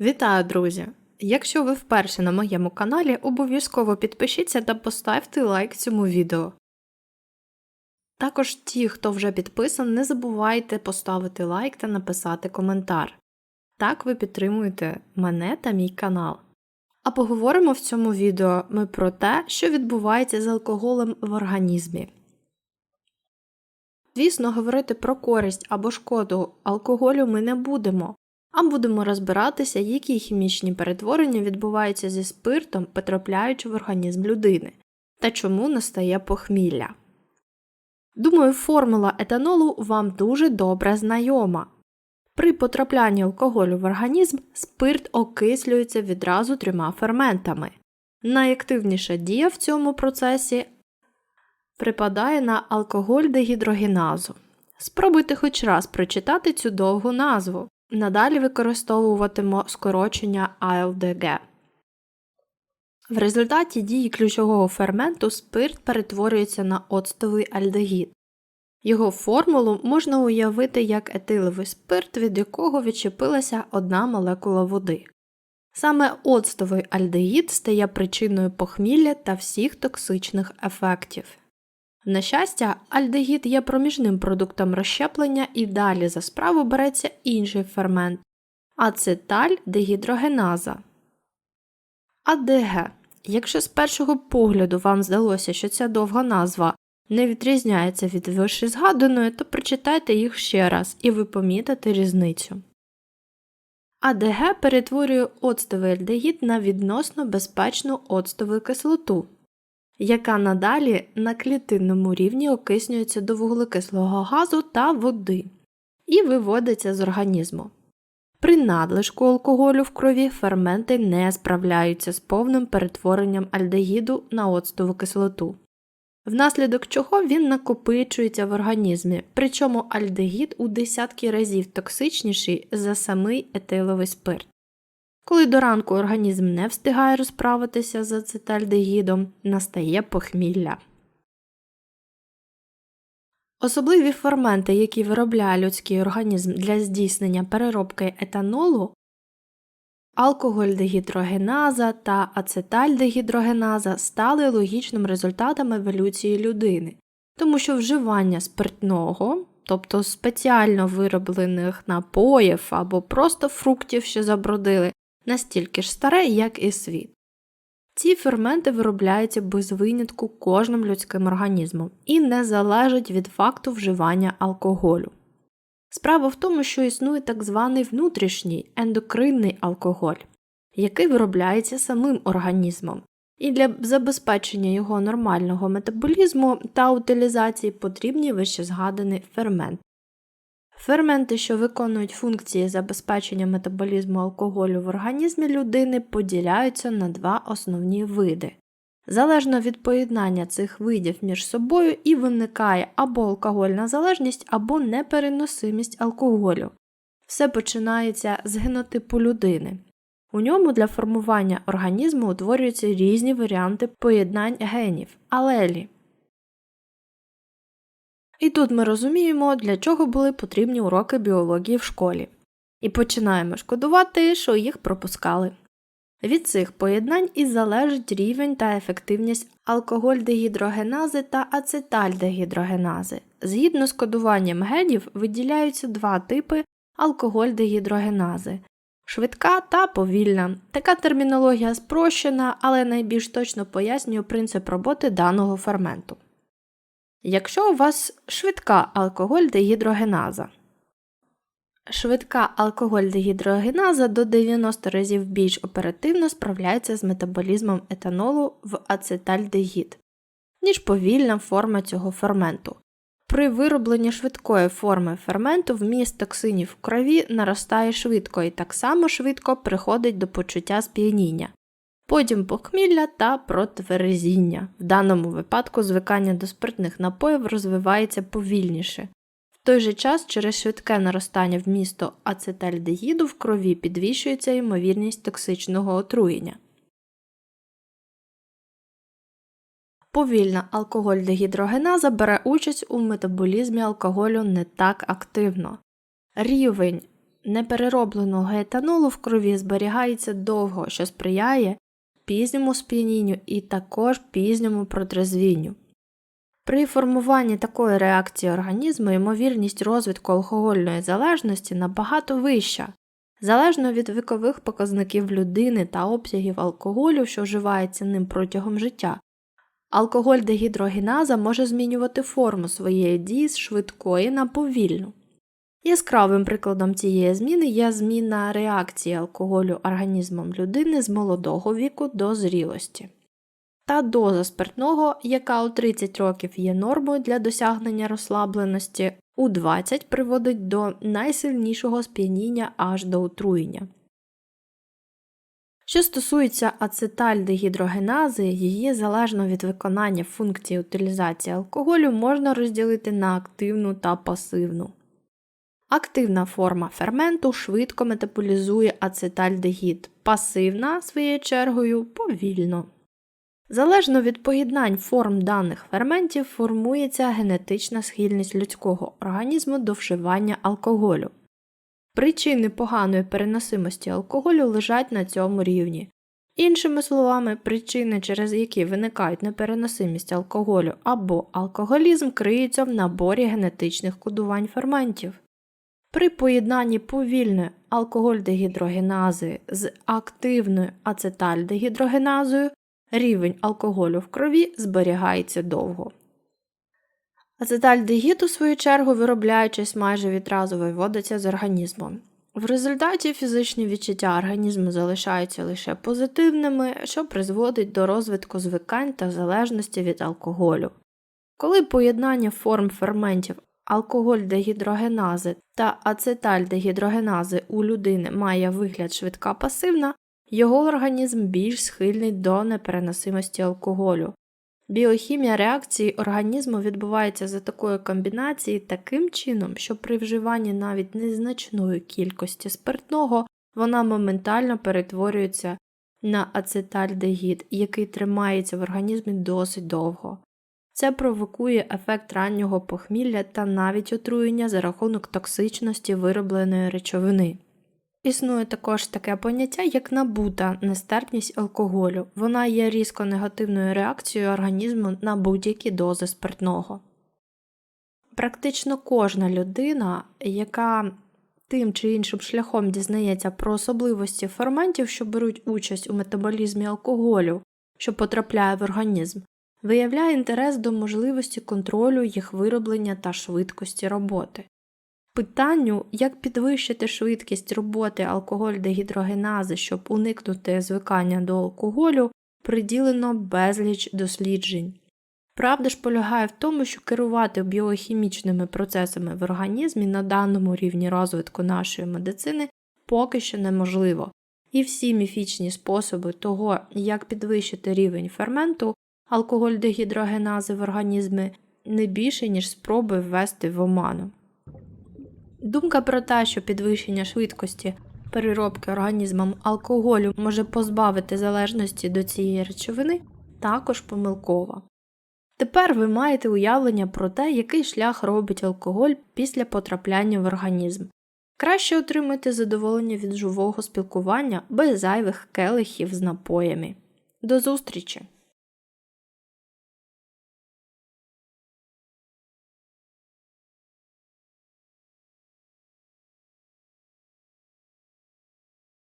Вітаю, друзі! Якщо ви вперше на моєму каналі, обов'язково підпишіться та поставте лайк цьому відео. Також ті, хто вже підписан, не забувайте поставити лайк та написати коментар. Так ви підтримуєте мене та мій канал. А поговоримо в цьому відео ми про те, що відбувається з алкоголем в організмі. Звісно, говорити про користь або шкоду алкоголю ми не будемо, а будемо розбиратися, які хімічні перетворення відбуваються зі спиртом, потрапляючи в організм людини, та чому настає похмілля. Думаю, формула етанолу вам дуже добре знайома. При потраплянні алкоголю в організм спирт окислюється відразу трьома ферментами. Найактивніша дія в цьому процесі припадає на алкоголь дегідрогеназу. Спробуйте хоч раз прочитати цю довгу назву. Надалі використовуватимо скорочення ALDG. В результаті дії ключового ферменту спирт перетворюється на оцтовий альдегід. Його формулу можна уявити як етиловий спирт, від якого відчепилася одна молекула води. Саме оцтовий альдегід стає причиною похмілля та всіх токсичних ефектів. На щастя, альдегід є проміжним продуктом розщеплення і далі за справу береться інший фермент ацеталь-дегідрогеназа. АДГ. Якщо з першого погляду вам здалося, що ця довга назва не відрізняється від вищезгаданої, то прочитайте їх ще раз і ви помітите різницю. АДГ перетворює оцтовий альдегід на відносно безпечну оцтову кислоту яка надалі на клітинному рівні окиснюється до вуглекислого газу та води і виводиться з організму. При надлишку алкоголю в крові ферменти не справляються з повним перетворенням альдегіду на оцтову кислоту, внаслідок чого він накопичується в організмі, причому альдегід у десятки разів токсичніший за самий етиловий спирт. Коли до ранку організм не встигає розправитися з ацетальдегідом, настає похмілля. Особливі ферменти, які виробляє людський організм для здійснення переробки етанолу, алкогольдегідрогеназа та ацетальдегідрогеназа стали логічним результатом еволюції людини, тому що вживання спиртного, тобто спеціально вироблених напоїв або просто фруктів, що забродили, настільки ж старе, як і світ. Ці ферменти виробляються без винятку кожним людським організмом і не залежать від факту вживання алкоголю. Справа в тому, що існує так званий внутрішній ендокринний алкоголь, який виробляється самим організмом, і для забезпечення його нормального метаболізму та утилізації потрібні вищезгаданий фермент, Ферменти, що виконують функції забезпечення метаболізму алкоголю в організмі людини, поділяються на два основні види. Залежно від поєднання цих видів між собою і виникає або алкогольна залежність, або непереносимість алкоголю. Все починається з генотипу людини. У ньому для формування організму утворюються різні варіанти поєднань генів алелі. І тут ми розуміємо, для чого були потрібні уроки біології в школі, і починаємо шкодувати, що їх пропускали. Від цих поєднань і залежить рівень та ефективність алкогольдегідрогенази та ацетальдегідрогенази. Згідно з кодуванням генів виділяються два типи алкогольдегідрогенази швидка та повільна. Така термінологія спрощена, але найбільш точно пояснює принцип роботи даного ферменту. Якщо у вас швидка алкоголь-дегідрогеназа. Швидка алкоголь-дегідрогеназа до 90 разів більш оперативно справляється з метаболізмом етанолу в ацетальдегід, ніж повільна форма цього ферменту. При виробленні швидкої форми ферменту вміст токсинів в крові наростає швидко і так само швидко приходить до почуття сп'яніння, потім похмілля та протверезіння. В даному випадку звикання до спиртних напоїв розвивається повільніше. В той же час через швидке наростання вмісту ацетальдегіду в крові підвищується ймовірність токсичного отруєння. Повільна алкоголь-дегідрогеназа бере участь у метаболізмі алкоголю не так активно. Рівень непереробленого етанолу в крові зберігається довго, що сприяє пізньому сп'янінню і також пізньому протрезвінню. При формуванні такої реакції організму ймовірність розвитку алкогольної залежності набагато вища, залежно від вікових показників людини та обсягів алкоголю, що вживається ним протягом життя. Алкоголь дегідрогеназа може змінювати форму своєї дії з швидкої на повільну. Яскравим прикладом цієї зміни є зміна реакції алкоголю організмом людини з молодого віку до зрілості. Та доза спиртного, яка у 30 років є нормою для досягнення розслабленості, у 20 приводить до найсильнішого сп'яніння аж до отруєння. Що стосується ацетальдегідрогенази, її залежно від виконання функції утилізації алкоголю можна розділити на активну та пасивну. Активна форма ферменту швидко метаболізує ацетальдегід, пасивна, своєю чергою, повільно. Залежно від поєднань форм даних ферментів формується генетична схильність людського організму до вживання алкоголю. Причини поганої переносимості алкоголю лежать на цьому рівні. Іншими словами, причини, через які виникають непереносимість алкоголю або алкоголізм, криються в наборі генетичних кодувань ферментів. При поєднанні повільної алкоголь-дегідрогенази з активною ацетальдегідрогеназою рівень алкоголю в крові зберігається довго. Ацетальдегід, у свою чергу, виробляючись майже відразу виводиться з організму. В результаті фізичні відчуття організму залишаються лише позитивними, що призводить до розвитку звикань та залежності від алкоголю. Коли поєднання форм ферментів алкоголь-дегідрогенази та ацетальдегідрогенази у людини має вигляд швидка пасивна, його організм більш схильний до непереносимості алкоголю. Біохімія реакції організму відбувається за такої комбінації таким чином, що при вживанні навіть незначної кількості спиртного вона моментально перетворюється на ацетальдегід, який тримається в організмі досить довго. Це провокує ефект раннього похмілля та навіть отруєння за рахунок токсичності виробленої речовини. Існує також таке поняття, як набута нестерпність алкоголю. Вона є різко негативною реакцією організму на будь-які дози спиртного. Практично кожна людина, яка тим чи іншим шляхом дізнається про особливості ферментів, що беруть участь у метаболізмі алкоголю, що потрапляє в організм, виявляє інтерес до можливості контролю їх вироблення та швидкості роботи. Питанню, як підвищити швидкість роботи алкоголь-дегідрогенази, щоб уникнути звикання до алкоголю, приділено безліч досліджень. Правда ж полягає в тому, що керувати біохімічними процесами в організмі на даному рівні розвитку нашої медицини поки що неможливо, і всі міфічні способи того, як підвищити рівень ферменту, алкоголь-дегідрогенази в організмі не більше, ніж спроби ввести в оману. Думка про те, що підвищення швидкості переробки організмом алкоголю може позбавити залежності до цієї речовини, також помилкова. Тепер ви маєте уявлення про те, який шлях робить алкоголь після потрапляння в організм. Краще отримати задоволення від живого спілкування без зайвих келихів з напоями. До зустрічі!